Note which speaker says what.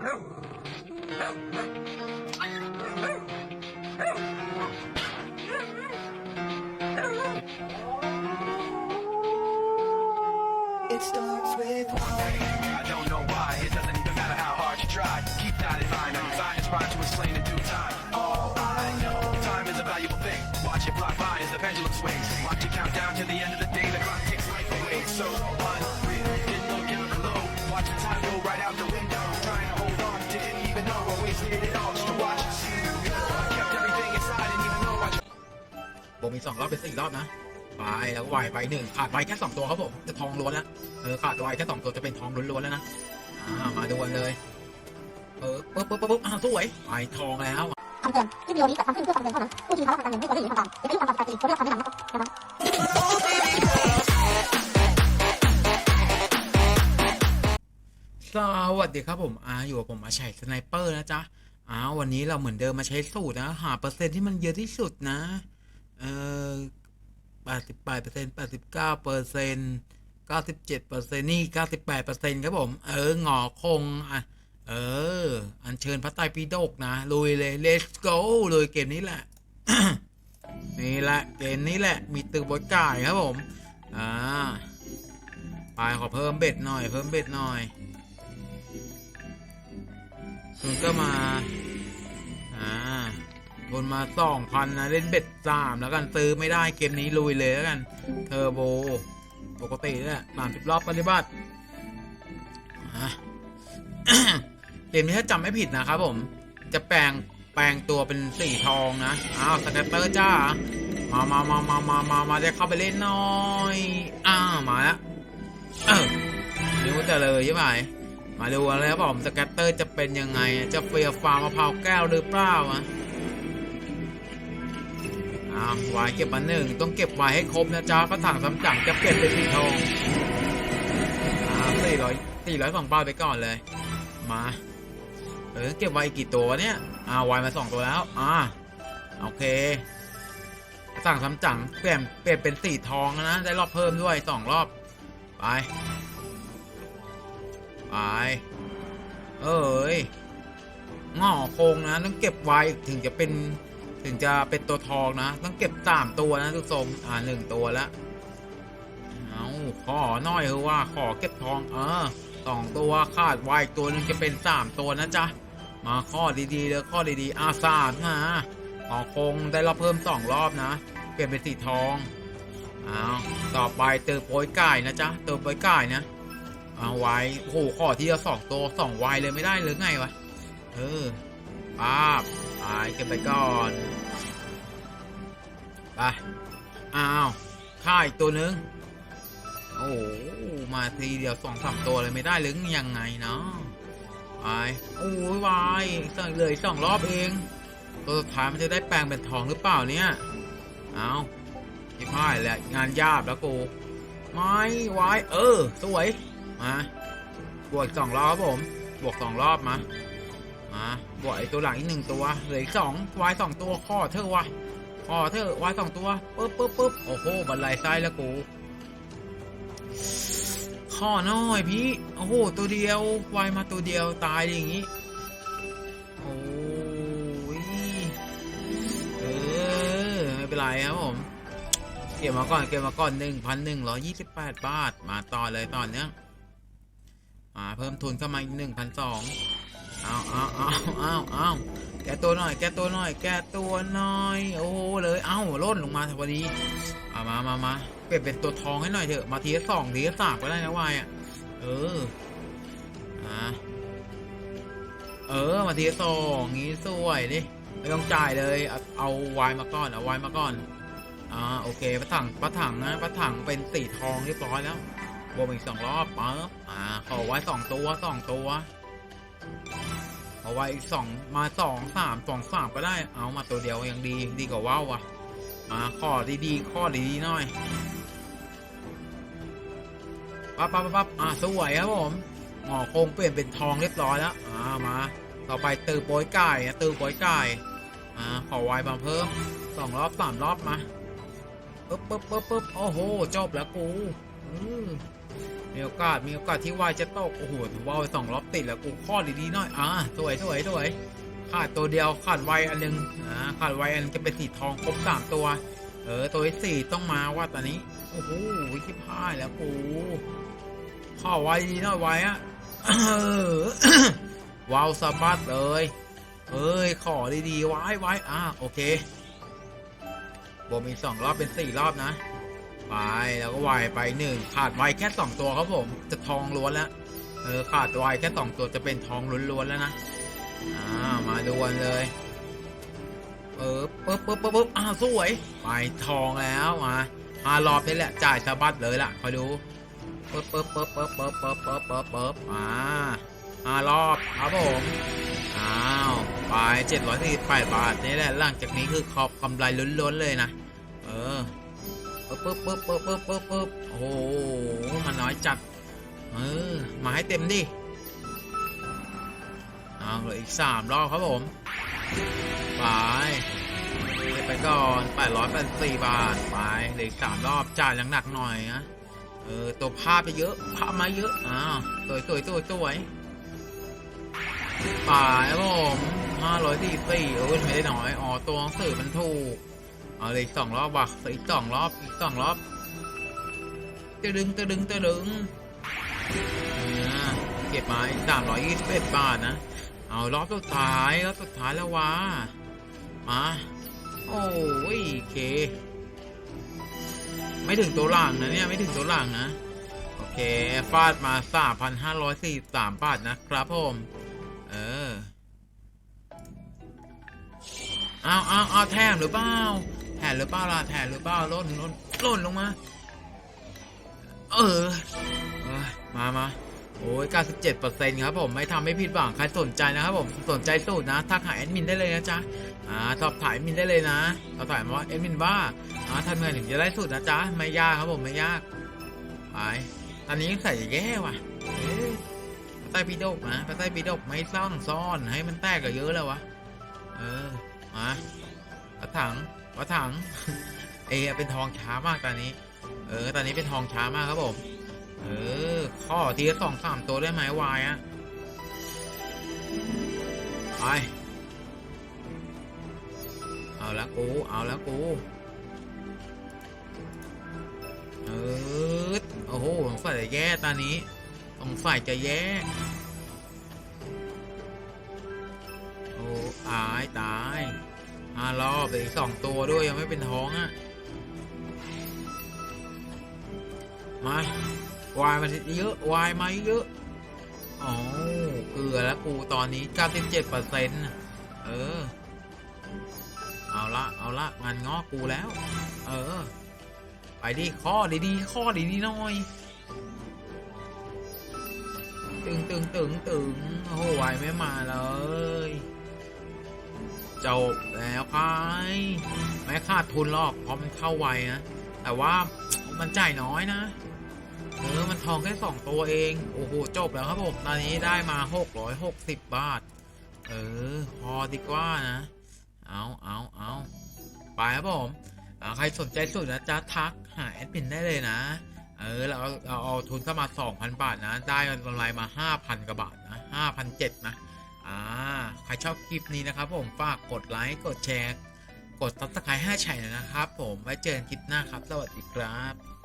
Speaker 1: It starts with one.
Speaker 2: I don't know why, it doesn't even matter how hard you try. Keep that in mind, I'm designed inspired to explain in due time. All I know, time is a valuable thing. Watch it fly by as the pendulum swings. Watch it count down to the end of the day, the clock takes life away. So unreal,
Speaker 3: มีสองรอบเป็นสี่รอบนะไปแล้ววายไปหนึ่งขาดไปแค่สองตัวครับผมจะทองล้วนแล้วเออขาดวายแค่สองตัวจะเป็นทองล้วนๆแล้วนะอ่ามาดวลเลยเออปุ๊บปุ๊บปุ๊บปุ๊บอ้าวสวยไปทองแล้ว
Speaker 4: คำเตือนคลิปวิดีโอนี้จัดทำขึ้นเพื่อความบันเทิงเท่านั้นผู้ที่ใช้รับประกันเงินไม่ควรเล่นหรือทำตามอย่าไปยุ่งกับความผิดกฎหมายควรได้รับคำแนะนำนะครับ
Speaker 3: สวัสดีครับผมอาอยู่กับผมอาชัยสไนเปอร์นะจ๊ะอ้าววันนี้เราเหมือนเดิมมาใช้สูตรนะหาเปอร์เซ็นต์ที่มันเยอะที่สุดนะ เออแปดสิบแปดเปอร์เซ็นต์แปดสิบเก้าเปอร์เซ็นต์เก้าสิบเจ็ดเปอร์เซ็นต์นี่เก้าสิบแปดเปอร์เซ็นต์ครับผม เออหงอคงอะเออ อัญเชิญพระไตรปิฎกนะลุยเลย let's go เลยเกมนี้แหละ นี่แหละ เกมนี้แหละ มีตึกบดก่ายครับผม อ่าไปขอเพิ่มเบ็ดหน่อย เพิ่มเบ็ดหน่อยคุณก็มา อ่า บนมาสองพันนะ เล่นเบ็ดสามแล้วกันซื้อไม่ได้เกมนี้ลุยเลยแล้วกัน เทอร์โบ ปกติแหละสามสิบรอบปฏิบัติเกมนี้ถ้าจำไม่ผิดนะครับผม จะแปลงแปลงตัวเป็นสีทองนะ อ้าวสแกตเตอร์จ้า มามามามามามามาได้เข้าไปเล่นหน่อย อ้าวมาแล้วเออนิ้วจะเลยใช่ไหมมาดูแล้วผมสแกตเตอร์จะเป็นยังไง จะเฟียฟาร์มะพร้าวแก้วหรือเปล่าอะาววายเก็บมาหนึ่งต้องเก็บไว้ให้ครบนะจ๊ะกระถางสำจังจะเปลี่ยนเป็นสีทองอ้าวสี่ร้อยสี่ร้อยสองบาไปก่อนเลย มา เออเก็บว้อีกกี่ตัวเนี่ยอ้าวายมาสองตัวแล้วอ่าโอเคกระถางสำจังเปลี่ยนเปลี่ยนเป็นสีทองนะได้รอบเพิ่มด้วยสองรอบไปไปเอ้ยงอโคงนะต้องเก็บไว้ถึงจะเป็น ถึงจะเป็นตัวทองนะ ต้องเก็บสามตัวนะทุกทรงอ่าหนึ่งตัวแล้วเอาขอหน่อยเถอว่าขอเก็บทองเออสองตัวขาดไว้อีกตัวหนึงจะเป็นสามตัวนะจ๊ะมาข้อดีๆเลยข้อดีๆอาสามนะขอคงได้รอบเพิ่มสองรอบนะเปลี่ยนเป็นสีทองเอาต่อไปเติมโปยไก่นะจ๊ะเติมโปยไก่นะเอาไว้โอ้โหขอที่จะสองตัวสองไวเลยไม่ได้หรือไงวะเออป้าบ ไปเก็บไปก่อน ไป อ้าวค่าอีกตัวนึง โอ้โหมาทีเดียวสองสามตัวเลยไม่ได้หรือยังไงเนาะไปโอ้ยวายสั่งเลยสองรอบเอง ตัวสุดท้ายมันจะได้แปลงเป็นทองหรือเปล่าเนี่ย เอาที่พ่ายแหละงานยากแล้วกูไม่วายเออ สวย มา บวกสองรอบผม บวกสองรอบมา บวกไอตัวหลังอีกหนึ่งตัว เหลืออีกสองวายสองตัวข้อเธอวะข้อเธอวายสองตัวปึ๊บปึ๊บปึ๊บโอ้โหบันไลไส้แล้วกูข้อน้อยพี่โอ้โหตัวเดียววายมาตัวเดียวตายอย่างงี้โอ้ยเออไม่เป็นไรครับผมเก็บมาก่อนเก็บมาก่อนหนึ่งพันหนึ่งร้อยี่สิบแปดบาทมาต่อเลยตอนเนี้ยมาเพิ่มทุนเข้ามาอีกหนึ่งพันสอง เอาเอาเอาเอาเอาแกตัวหน่อย แกตัวหน่อย แกตัวหน่อย โอ้เลยเอ้าล่นลงมาพอดีเอามามามาเปลี่ยนเป็นตัวทองให้หน่อยเถอะ มาทีละสองทีละสามก็ได้นะวายอะ เอออ่าเออ มาทีละสองงี้สวยดิไม่ต้องจ่ายเลย เอาวายมาก่อนเอาวายมาก่อน อ่า โอเคพระถังพระถังนะพระถังเป็นสีทองเรียบร้อยแล้วรวมอีกสองรอบปั๊บอ่า ขอไว้สองตัวสองตัว เอาไว้สองมาสองสามสองสามก็ได้ เอามาตัวเดียวยังดีดีกว่าว้าวอะอ่าข้อดีๆข้อดีๆหน่อยปั๊บปั๊บปั๊บปั๊บอ่าสวยครับผมหงอโคงเปลี่ยนเป็นทองเรียบร้อยแล้วอ่ามา ต่อไปตือโป้ยไก่นะตือโป้ยไก่อ่าขอไว้มาเพิ่มสองรอบสามรอบมาปึ๊บปึ๊บปึ๊บปึ๊บโอ้โหจบแล้วกูอืม มีโอกาสมีโอกาสที่วายจะตกโอ้โหว่าไปสองรอบติดแล้วกูข้อดีๆหน่อยอ่าสวยสวยสวยขาดตัวเดียวขาดไวอันหนึงอ่าขาดไวอันจะเป็นสีทองครบสามตัว เออตัวที่สี่ต้องมาว่าตอนนี้โอ้โหคิดพลาดแล้วกูข้อไวดีหน่อยไวอะเออว้าวสะบัดเลยเอ้ยขอดีๆไว้ไว้อ่าโอเคบวมอีกสองรอบเป็นสี่รอบนะ ไปแล้วก็วายไปหนึ่งขาดไวแค่สองตัวครับผมจะทองล้วนแล้วเออขาดไวแค่สองตัวจะเป็นทองล้วนๆแล้วนะอ่ามาดูกันเลยเออปึ๊บปึ๊บปึ๊บปึ๊บอ้าวสวยไปทองแล้วมาห้ารอบนี่แหละจ่ายสะบัดเลยล่ะคอยดูปึ๊บปึ๊บปึ๊บปึ๊บปึ๊บปึ๊บปึ๊บปึ๊บปึ๊บมาห้ารอบครับผมอ้าวไปเจ็ดร้อยสี่สิบแปดบาทนี่แหละหลังจากนี้คือขอบกำไรล้วนๆเลยนะเออ ปึ๊บปึ๊บปึ๊บปึ๊บปึ๊บปึ๊บปึ๊บโอ้โหมันน้อยจัดเออมาให้เต็มดิเอาเหลืออีกสามรอบครับผมไปเก็บไปก่อนแปดร้อยแปดสี่บาทไปเหลืออีกสามรอบจ่ายหนักหน่อยนะเออตัวภาพไปเยอะภาพมาเยอะอ้าวสวยสวยสวยสวยไปครับผมห้าร้อยสี่สี่เออไม่ได้น้อยอ๋อตัวหนังสือมันถูก เอาเลยอีกสองรอบว่ะอีกสองรอบอีกสองรอบตะดึงตะดึงตะดึงเก็บมาอีกสามร้อยยี่สิบเอ็ดบาทนะ เอารอบสุดท้ายรอบสุดท้ายแล้ววะมาโอ้ยเค ไม่ถึงตัวหลังนะเนี่ย ไม่ถึงตัวหลังนะ โอเคฟาดมาสามพันห้าร้อยสี่สามบาทนะครับผมเออเอาเอาเอาแถมหรือเปล่า แถมหรือเปล่าล่ะแถมหรือเปล่าล่นล่นล่นลงมา เออเอ้ยมามาโอ้ย97%ครับผมไม่ทำให้ผิดหวังใครสนใจนะครับผมสนใจสูตรนะทักหาแอดมินได้เลยนะจ๊ะอ่าสอบถามแอดมินได้เลยนะสอบถามว่าแอดมินว่าอ่าทำไงถึงจะได้สูตรนะจ๊ะไม่ยากครับผมไม่ยากไปตอนนี้ใส่แย่ว่ะใต้ปีดกนะใต้ปีดกไม่ซ่อนซ่อนให้มันแตกก็เยอะแล้ววะเออมากระถัง กระถัง เอเป็นทองช้ามากตอนนี้ เออ ตอนนี้เป็นทองช้ามากครับผม เออ ข้อทีละสองสามตัวได้ไหมวายอะไป เอาละกู เอาละกู เออ โอ้โหสงสัยจะแย่ตอนนี้สงสัยจะแย่ โอ้ตาย ตาย ห้ารอบไปอีกสองตัวด้วยยังไม่เป็นท้องอะ่ะ มาวายมาเยอะวายมาเยอะอ๋อเกลือแล้วกูตอนนี้ 97เปอร์เซ็นต์เออ เอาละเอาละงานงอกูแล้ว เออ ไปดิข้อดีๆข้อดีๆหน่อย ตึงตึงตึงตึงโอ้โหวายไม่มาเลย จบแล้วใครไม่ขาดทุนหรอกเพราะมันเข้าไวนะแต่ว่ามันจ่ายน้อยนะเออมันทองแค่สองตัวเอง โอ้โห จบแล้วครับผมตอนนี้ได้มาหกร้อยหกสิบบาท เออ พอดีกว่านะ เอาเอาเอาไปครับผมใครสนใจสุดนะจะทักหาแอดมินได้เลยนะ เออ เราเอาเราเอาทุนเข้ามาสองพันบาทนะ ได้กำไรมาห้าพันกว่าบาทนะห้าพันเจ็ดนะ อ่าใครชอบคลิปนี้นะครับผมฝากกดไลค์กดแชร์ กดตับสไครต์ให้ชัยหน่อยนะครับ ผมไว้เจอกันคลิปหน้าครับ สวัสดีครับ